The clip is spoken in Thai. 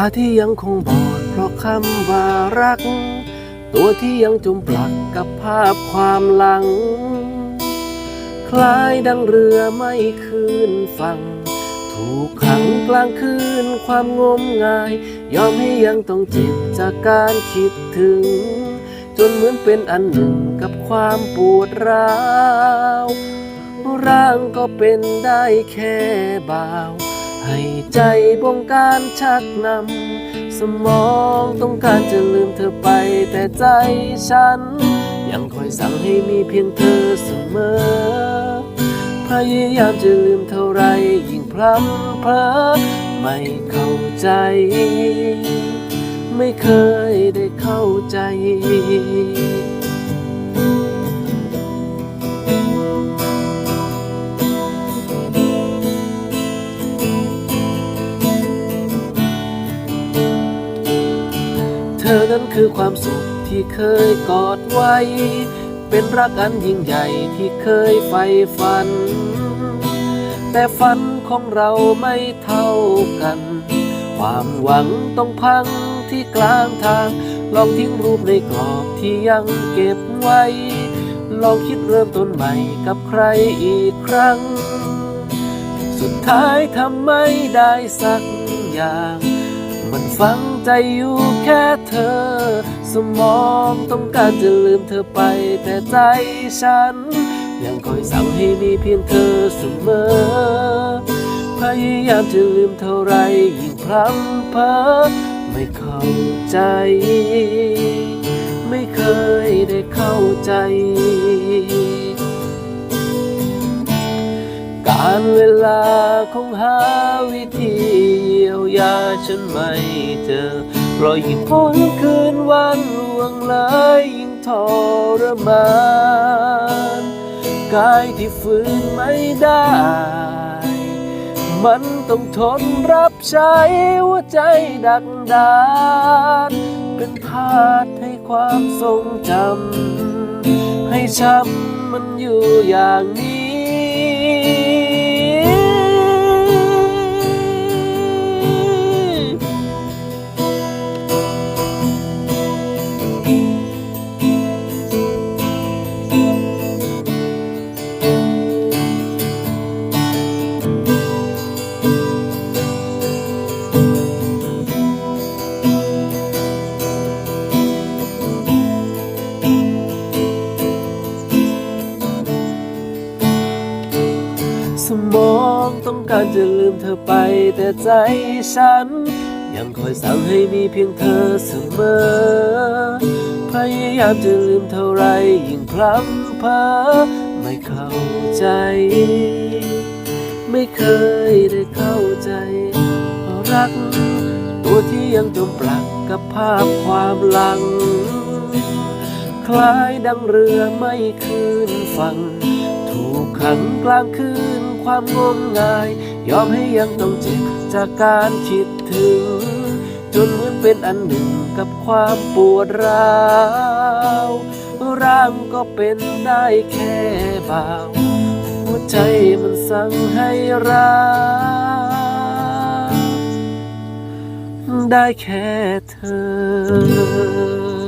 าที่ยังคงบอดเพราะคำว่ารัก ตัวที่ยังจมปลักกับภาพความหลัง คล้ายดังเรือไม่คืนฝั่ง ถูกขังกลางคืนความงมงาย ยอมให้ยังต้องเจ็บจากการคิดถึง จนเหมือนเป็นอันหนึ่งกับความปวดร้าว ร่างก็เป็นได้แค่บ่าว ให้ใจบงการชักนำ สมองต้องการจะลืมเธอไปแต่ใจฉัน ยังคอยสั่งให้มีเพียงเธอเสมอ พยายามจะลืมเท่าไรยิ่งพลัำเพลอไม่เข้าใจ ไม่เคยได้เข้าใจ ธอนั้นคือความสุขที่เคยกอดไว้ เป็นรักอันยิ่งใหญ่ที่เคยใฝ่ฝัน แต่ฝันของเราไม่เท่ากัน ความหวังต้องพังที่กลางทาง ลองทิ้งรูปในกรอบที่ยังเก็บไว้ ลองคิดเริ่มต้นใหม่กับใครอีกครั้ง สุดท้ายทำไม่ได้สักอย่าง ฝังใจอยู่แค่เธอ สมองต้องการจะลืมเธอไป แต่ใจฉัน ยังคอยสั่งให้มีเพียงเธอเสมอ พยายามจะลืมเท่าไรยิ่งพลัมเพ้อไม่เข้าใจ ไม่เคยได้เข้าใจการเวลาคงหาวิธี ยาฉันไม่เจอเพราะยิ่งพ้นคืนวันล่วงเลยยิ่งทรมานกายที่ฝืนไม่ได้ มันต้องทนรับใช้หัวใจดักดานเป็นทาสให้ความทรงจำให้ช้ำมันอยู่อย่างนี้ การจะลืมเธอไป แต่ใจฉัน ยังคอยสั่งให้มีเพียงเธอเสมอ พยายามจะลืมเท่าไรยิ่งพลัมเพอไม่เข้าใจ ไม่เคยได้เข้าใจ รัก ตัวที่ยังจมปลักกับภาพความหลัง คล้ายดังเรือไม่คืนฝั่งถูกขังกลางคืน ความงมงาย ยอมให้ยังต้องเจ็บจากการคิดถึง จนเหมือนเป็นอันหนึ่งกับความปวดร้าวร่างก็เป็นได้แค่บ่าวหัวใจมันสั่งให้รักได้แค่เธอ